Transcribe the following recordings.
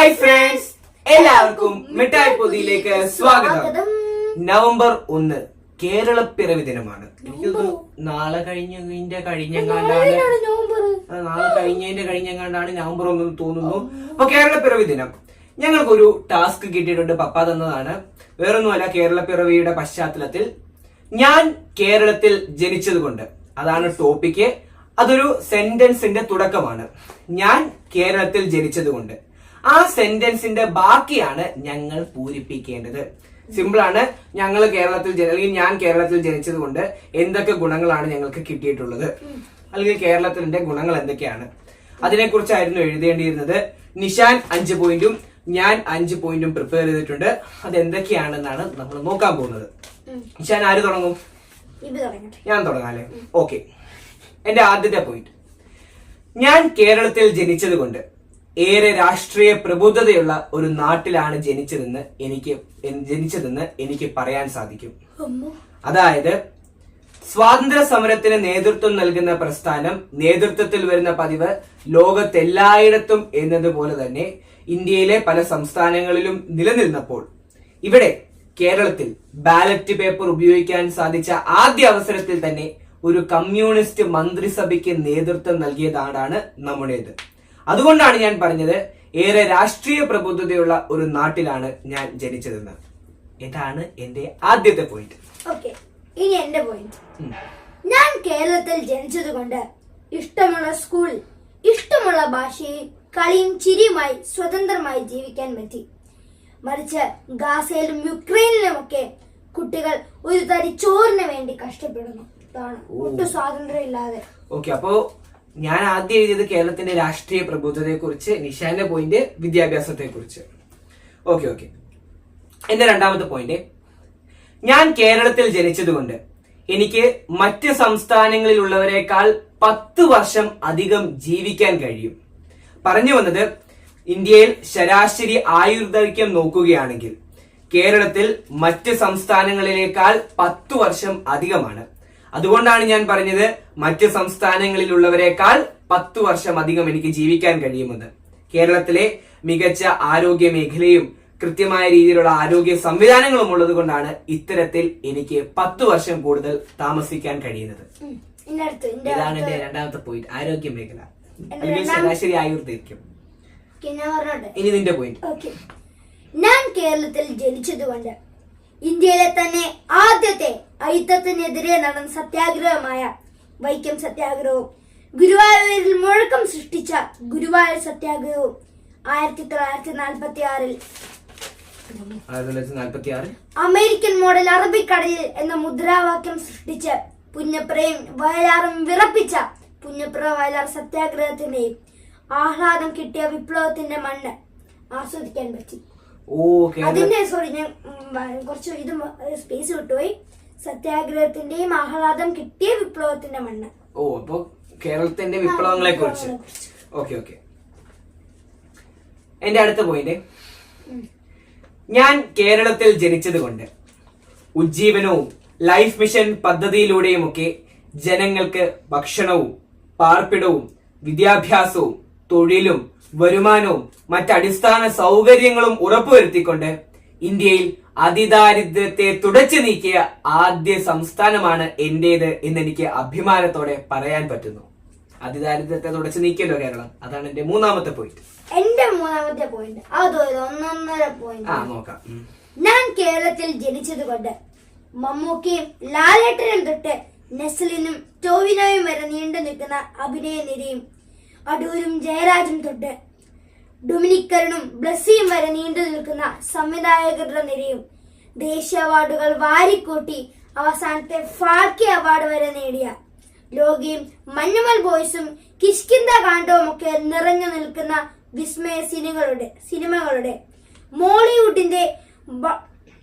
Hi friends എല്ലാവർക്കും മിഠായി പൊതിയിലേക്ക് സ്വാഗതം. നവംബർ ഒന്ന് കേരള പിറവി ദിനമാണ്. എനിക്കൊന്ന് നാളെ കഴിഞ്ഞതിന്റെ കഴിഞ്ഞെങ്ങാണ്ടാണ്. നാളെ കഴിഞ്ഞതിന്റെ കഴിഞ്ഞെങ്ങാണ്ടാണ് നവംബർ ഒന്ന് തോന്നുന്നു. അപ്പൊ കേരള പിറവി ദിനം. ഞങ്ങൾക്കൊരു ടാസ്ക് കിട്ടിയിട്ടുണ്ട് പപ്പ തന്നതാണ്. വേറൊന്നുമല്ല കേരള പിറവിയുടെ പശ്ചാത്തലത്തിൽ ഞാൻ കേരളത്തിൽ ജനിച്ചതുകൊണ്ട് അതാണ് ടോപ്പിക്ക് അതൊരു സെന്റൻസിന്റെ തുടക്കമാണ്. ഞാൻ കേരളത്തിൽ ജനിച്ചതുകൊണ്ട്. ആ സെന്റൻസിന്റെ ബാക്കിയാണ് ഞങ്ങൾ പൂരിപ്പിക്കേണ്ടത്. സിമ്പിൾ ആണ്. ഞങ്ങൾ കേരളത്തിൽ അല്ലെങ്കിൽ ഞാൻ കേരളത്തിൽ ജനിച്ചതുകൊണ്ട് എന്തൊക്കെ ഗുണങ്ങളാണ് ഞങ്ങൾക്ക് കിട്ടിയിട്ടുള്ളത്? അല്ലെങ്കിൽ കേരളത്തിന്റെ ഗുണങ്ങൾ എന്തൊക്കെയാണ്? അതിനെക്കുറിച്ചായിരുന്നു എഴുതേണ്ടിയിരുന്നത്. നിഷാൻ അഞ്ച് പോയിന്റും ഞാൻ അഞ്ച് പോയിന്റും പ്രിപ്പയർ ചെയ്തിട്ടുണ്ട്. അത് എന്തൊക്കെയാണെന്നാണ് നമ്മൾ നോക്കാൻ പോകുന്നത്. നിഷാൻ ആര് തുടങ്ങും? ഞാൻ തുടങ്ങാല്ലേ ഓക്കെ എന്റെ ആദ്യത്തെ പോയിന്റ് ഞാൻ കേരളത്തിൽ ജനിച്ചതുകൊണ്ട് ഏറെ രാഷ്ട്രീയ പ്രബുദ്ധതയുള്ള ഒരു നാട്ടിലാണ് ജനിച്ചതെന്ന് എനിക്ക് ജനിച്ചതെന്ന് എനിക്ക് പറയാൻ സാധിക്കും. അതായത് സ്വാതന്ത്ര്യ സമരത്തിന് നേതൃത്വം നൽകുന്ന പ്രസ്ഥാനം നേതൃത്വത്തിൽ വരുന്ന പതിവ് ലോകത്തെല്ലായിടത്തും എന്നതുപോലെ തന്നെ ഇന്ത്യയിലെ പല സംസ്ഥാനങ്ങളിലും നിലനിന്നപ്പോൾ ഇവിടെ കേരളത്തിൽ ബാലറ്റ് പേപ്പർ ഉപയോഗിക്കാൻ സാധിച്ച ആദ്യ അവസരത്തിൽ തന്നെ ഒരു കമ്മ്യൂണിസ്റ്റ് മന്ത്രിസഭയ്ക്ക് നേതൃത്വം നൽകിയ നാടാണ് നമ്മുടേത്. അതുകൊണ്ടാണ് ഞാൻ പറഞ്ഞത് ഏറെ രാഷ്ട്രീയ പ്രബുദ്ധതയുള്ള ഒരു നാട്ടിലാണ് ഞാൻ ജനിച്ചതെന്ന്. ഇതാണ് എന്റെ ആദ്യത്തെ പോയിന്റ് ഓക്കെ ഇനി എന്റെ പോയിന്റ് ഞാൻ കേരളത്തിൽ ജനിച്ചത് കൊണ്ട് ഇഷ്ടമുള്ള സ്കൂൾ ഇഷ്ടമുള്ള ഭാഷയിൽ കളിയും ചിരിയുമായി സ്വതന്ത്രമായി ജീവിക്കാൻ പറ്റി. മറിച്ച് ഗാസയിലും യുക്രൈനിലുമൊക്കെ കുട്ടികൾ ഒരു തരി ചോറിന് വേണ്ടി കഷ്ടപ്പെടുന്നു. ഒട്ടും സ്വാതന്ത്ര്യം ഇല്ലാതെ ഓക്കെ അപ്പോ ഞാൻ ആദ്യം എഴുതിയത് കേരളത്തിന്റെ രാഷ്ട്രീയ പ്രബുദ്ധതയെ കുറിച്ച് നിഷാന്റെ പോയിന്റ് വിദ്യാഭ്യാസത്തെ കുറിച്ച് ഓക്കെ ഓക്കെ എന്റെ രണ്ടാമത്തെ പോയിന്റ് ഞാൻ കേരളത്തിൽ ജനിച്ചതുകൊണ്ട് എനിക്ക് മറ്റ് സംസ്ഥാനങ്ങളിലുള്ളവരെക്കാൾ പത്ത് വർഷം അധികം ജീവിക്കാൻ കഴിയും. പറഞ്ഞു വന്നത് ഇന്ത്യയിൽ ശരാശരി ആയുർദൈർഘ്യം നോക്കുകയാണെങ്കിൽ കേരളത്തിൽ മറ്റ് സംസ്ഥാനങ്ങളിലേക്കാൾ പത്തു വർഷം അധികമാണ്. അതുകൊണ്ടാണ് ഞാൻ പറഞ്ഞത് മറ്റ് സംസ്ഥാനങ്ങളിലുള്ളവരെക്കാൾ പത്ത് വർഷം അധികം എനിക്ക് ജീവിക്കാൻ കഴിയുമെന്ന്. കേരളത്തിലെ മികച്ച ആരോഗ്യ മേഖലയും കൃത്യമായ രീതിയിലുള്ള ആരോഗ്യ സംവിധാനങ്ങളും ഉള്ളത് കൊണ്ടാണ് ഇത്തരത്തിൽ എനിക്ക് പത്ത് വർഷം കൂടുതൽ താമസിക്കാൻ കഴിയുന്നത്. ഇതാണ് എന്റെ രണ്ടാമത്തെ പോയിന്റ് ആരോഗ്യ മേഖല. ശരാശരി ആയുർദൈർഘ്യം ഇനി നിന്റെ പോയിന്റ് ഞാൻ കേരളത്തിൽ ജനിച്ചതുകൊണ്ട് ഇന്ത്യയിലെ തന്നെ ആദ്യത്തെ അയിത്തത്തിനെതിരെ നടന്ന സത്യാഗ്രഹമായ വൈക്കം സത്യാഗ്രഹവും ഗുരുവായൂരിൽ മുഴക്കം സൃഷ്ടിച്ച ഗുരുവായൂർ സത്യാഗ്രഹവും ആയിരത്തി തൊള്ളായിരത്തി നാൽപ്പത്തി ആറിൽ അമേരിക്കൻ മോഡൽ അറബിക്കടലിൽ എന്ന മുദ്രാവാക്യം സൃഷ്ടിച്ച് പുന്നപ്രയും വയലാറും വിറപ്പിച്ച പുന്നപ്ര വയലാർ സത്യാഗ്രഹത്തിന്റെയും ആഹ്ലാദം കിട്ടിയ വിപ്ലവത്തിന്റെ മണ്ണ് ആസ്വദിക്കാൻ പറ്റി. അതിന്റെ സോറി ഞാൻ കുറച്ച് ഇത് സ്പേസ് വിട്ടുപോയി. സത്യാഗ്രഹത്തിന്റെയും ആഹ്ലാദം കിട്ടിയ വിപ്ലവത്തിന്റെ മണ്ണ്. ഓ അപ്പൊ കേരളത്തിന്റെ വിപ്ലവങ്ങളെ കുറിച്ച്. Okay okay. എന്റെ അടുത്ത പോയിന്റ് ഞാൻ കേരളത്തിൽ ജനിച്ചതുകൊണ്ട് ഉജ്ജീവനവും ലൈഫ് മിഷൻ പദ്ധതിയിലൂടെയുമൊക്കെ ജനങ്ങൾക്ക് ഭക്ഷണവും പാർപ്പിടവും വിദ്യാഭ്യാസവും തൊഴിലും വരുമാനവും മറ്റടിസ്ഥാന സൗകര്യങ്ങളും ഉറപ്പുവരുത്തിക്കൊണ്ട് ഇന്ത്യയിൽ അതിദാരിദ്ര്യത്തെ തുടച്ചു നീക്കിയ ആദ്യ സംസ്ഥാനമാണ് എന്റേത് എന്ന് എനിക്ക് അഭിമാനത്തോടെ പറയാൻ പറ്റുന്നു. അതിദാരിദ്ര്യത്തെ തുടച്ചു നീക്കിയല്ലോ കേരളം. അതാണ് എന്റെ മൂന്നാമത്തെ പോയിന്റ് എന്റെ മൂന്നാമത്തെ പോയിന്റ് അതൊരു ഒന്നൊന്നര പോയിന്റ് ആ നോക്കാം. ഞാൻ കേരളത്തിൽ ജനിച്ചത് കൊണ്ട് മമ്മൂക്കയും ലാലേട്ടനും തൊട്ട് നെസ്ലിനും ടോവിനോയും വരെ നീണ്ടു നിൽക്കുന്ന അഭിനയ നിരയും അടൂരും ജയരാജും തൊട്ട് ഡൊമിനിക്കറിനും ബ്ലസ്സിയും വരെ നീണ്ടു നിൽക്കുന്ന സംവിധായകരുടെ നിരയും ദേശീയ അവാർഡുകൾ വാരിക്കൂട്ടി അവസാനത്തെ ഫാൽക്കെ അവാർഡ് വരെ നേടിയ ലോകിയും മഞ്ഞുമൽ ബോയ്സും കിഷ്കിന്ദ കാണ്ഡവും ഒക്കെ നിറഞ്ഞു നിൽക്കുന്ന വിസ്മയ സിനിമകളുടെ സിനിമകളുടെ മോളിവുഡിന്റെ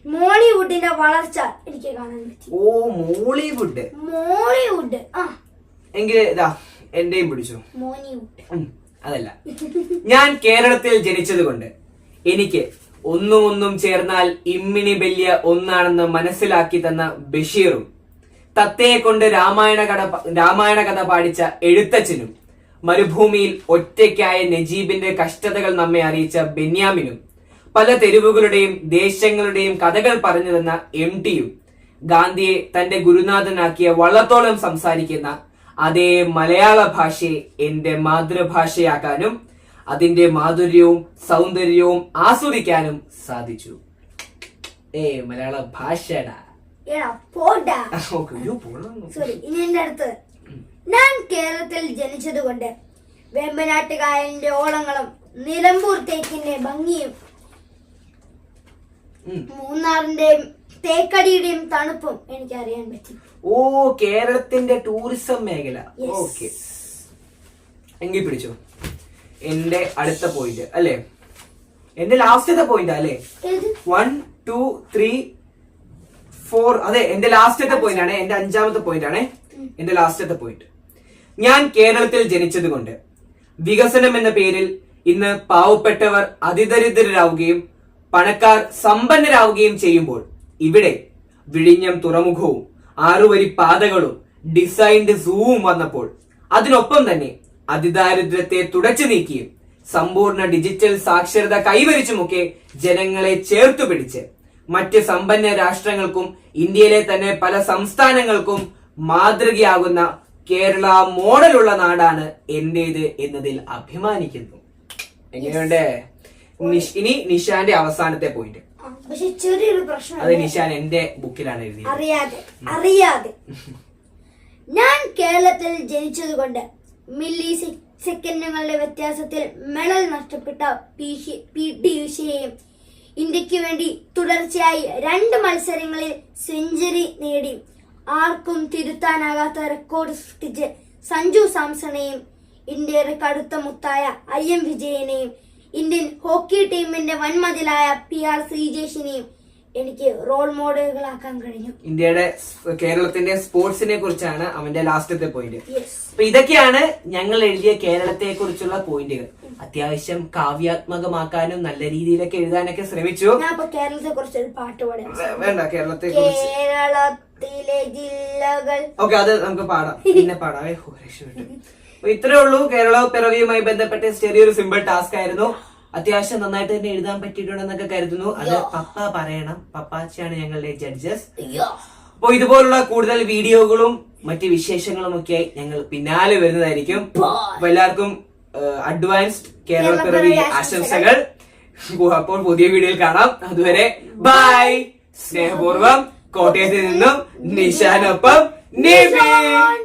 മോളിവുഡിന്റെ വളർച്ച എനിക്ക് കാണാൻ പറ്റി. ഓ മോളിവുഡ്. മോളിവുഡ് ആ. എങ്കിൽ ഇതാ. എന്റെയും പിടിച്ചു. അതല്ല. ഞാൻ കേരളത്തിൽ ജനിച്ചതുകൊണ്ട് എനിക്ക് ഒന്നും ഒന്നും ചേർന്നാൽ ഇമ്മിണി ബല്യ ഒന്നാണെന്ന് മനസ്സിലാക്കി തന്ന ബഷീറും തത്തയെ കൊണ്ട് രാമായണ കഥ രാമായണ കഥ പാടിച്ച എഴുത്തച്ഛനും മരുഭൂമിയിൽ ഒറ്റയ്ക്കായ നജീബിന്റെ കഷ്ടതകൾ നമ്മെ അറിയിച്ച ബെന്യാമിനും പല തെരുവുകളുടെയും ദേശങ്ങളുടെയും കഥകൾ പറഞ്ഞു തന്ന എം ടിയും ഗാന്ധിയെ തന്റെ ഗുരുനാഥനാക്കിയ വള്ളത്തോളം സംസാരിക്കുന്ന അതേ മലയാള ഭാഷയെ എന്റെ മാതൃഭാഷയാക്കാനും അതിന്റെ മാധുര്യവും സൗന്ദര്യവും ആസ്വദിക്കാനും സാധിച്ചു. ഏ മലയാള ഭാഷടാ. ഞാൻ കേരളത്തിൽ ജനിച്ചതുകൊണ്ട് വേമ്പനാട്ടുകായലിന്റെ ഓളങ്ങളും നിലമ്പൂർ തേക്കിന്റെ ഭംഗിയും. മൂന്നാറിന്റെയും തേക്കടിയുടെയും തണുപ്പും എനിക്ക് അറിയാൻ പറ്റി. ഓ കേരളത്തിന്റെ ടൂറിസം മേഖല. ഓക്കെ. എങ്കിൽ പിടിച്ചോ. എന്റെ അടുത്ത പോയിന്റ് അല്ലേ? എന്റെ ലാസ്റ്റത്തെ പോയിന്റ് അല്ലേ? വൺ ടു ത്രീ ഫോർ അതെ എന്റെ ലാസ്റ്റത്തെ പോയിന്റ് ആണ്. എന്റെ അഞ്ചാമത്തെ പോയിന്റ് ആണ്. എന്റെ ലാസ്റ്റത്തെ പോയിന്റ് ഞാൻ കേരളത്തിൽ ജനിച്ചതുകൊണ്ട് വികസനം എന്ന പേരിൽ ഇന്ന് പാവപ്പെട്ടവർ അതിദരിദ്രരാവുകയും പണക്കാർ സമ്പന്നരാവുകയും ചെയ്യുമ്പോൾ ഇവിടെ വിഴിഞ്ഞം തുറമുഖവും ആറുവരി പാതകളും ഡിസൈൻഡ് സൂവും വന്നപ്പോൾ അതിനൊപ്പം തന്നെ അതിദാരിദ്ര്യത്തെ തുടച്ചു നീക്കിയും സമ്പൂർണ ഡിജിറ്റൽ സാക്ഷരത കൈവരിച്ചുമൊക്കെ ജനങ്ങളെ ചേർത്തു പിടിച്ച് മറ്റ് സമ്പന്ന രാഷ്ട്രങ്ങൾക്കും ഇന്ത്യയിലെ തന്നെ പല സംസ്ഥാനങ്ങൾക്കും മാതൃകയാകുന്ന കേരള മോഡലുള്ള നാടാണ് എന്റേത് എന്നതിൽ അഭിമാനിക്കുന്നു. എങ്ങനെയുണ്ട്? ഇനി നിഷാന്റെ അവസാനത്തെ പോയിന്റ് പക്ഷെ ചെറിയൊരു പ്രശ്നം അത് നിഷാൻ എന്റെ ബുക്കിലാണ് എഴുതിയത്. അറിയാതെ അറിയാതെ. ഞാൻ കേരളത്തിൽ ജനിച്ചതുകൊണ്ട് മില്ലി സെക്കൻഡുകളുടെ വ്യത്യാസത്തിൽ മെഡൽ നഷ്ടപ്പെട്ട പി ടി ഉഷയെയും ഇന്ത്യയ്ക്ക് വേണ്ടി തുടർച്ചയായി രണ്ട് മത്സരങ്ങളിൽ സെഞ്ചുറി നേടി. ആർക്കും തിരുത്താനാകാത്ത റെക്കോർഡ് സൃഷ്ടിച്ച് സഞ്ജു സാംസണെയും ഇന്ത്യയുടെ കടുത്ത മുത്തായ ഐ എം വിജയനെയും ഇന്ത്യൻ ഹോക്കി ടീമിന്റെ വൻമതിലായ പി ആർ ശ്രീജേഷിനെയും എനിക്ക് റോൾ മോഡലുകളാക്കാൻ കഴിഞ്ഞു. ഇന്ത്യയുടെ കേരളത്തിന്റെ സ്പോർട്സിനെ കുറിച്ചാണ് അവന്റെ ലാസ്റ്റത്തെ പോയിന്റ് അപ്പൊ ഇതൊക്കെയാണ് ഞങ്ങൾ എഴുതിയ കേരളത്തെ കുറിച്ചുള്ള പോയിന്റുകൾ അത്യാവശ്യം കാവ്യാത്മകമാക്കാനും നല്ല രീതിയിലൊക്കെ എഴുതാനൊക്കെ ശ്രമിച്ചു. കേരളത്തെ കുറിച്ച് ഒരു പാട്ട് പാടാം. വേണ്ട കേരളത്തെ കേരളത്തിലെ ജില്ലകൾ. ഓക്കെ അത് നമുക്ക് പാടാം. പിന്നെ പാടാം. രക്ഷപ്പെട്ടു. അപ്പൊ ഇത്രേ ഉള്ളൂ. കേരള പിറവിയുമായി ബന്ധപ്പെട്ട ചെറിയൊരു സിമ്പിൾ ടാസ്ക് ആയിരുന്നു. അത്യാവശ്യം നന്നായിട്ട് തന്നെ എഴുതാൻ പറ്റിയിട്ടുണ്ടെന്നൊക്കെ കരുതുന്നു. അത് പപ്പ പറയണം. പപ്പാച്ചിയാണ് ഞങ്ങളുടെ ജഡ്ജസ് അപ്പൊ അപ്പോൾ ഇതുപോലുള്ള കൂടുതൽ വീഡിയോകളും മറ്റ് വിശേഷങ്ങളും ഒക്കെ ഞങ്ങൾ പിന്നാലെ വരുന്നതായിരിക്കും. അപ്പൊ എല്ലാവർക്കും അഡ്വാൻസ്ഡ് കേരള പിറവി ആശംസകൾ. അപ്പോൾ പുതിയ വീഡിയോയിൽ കാണാം. അതുവരെ ബൈ സ്നേഹപൂർവം കോട്ടയത്ത് നിന്നും നിഷാനൊപ്പം നിവിൻ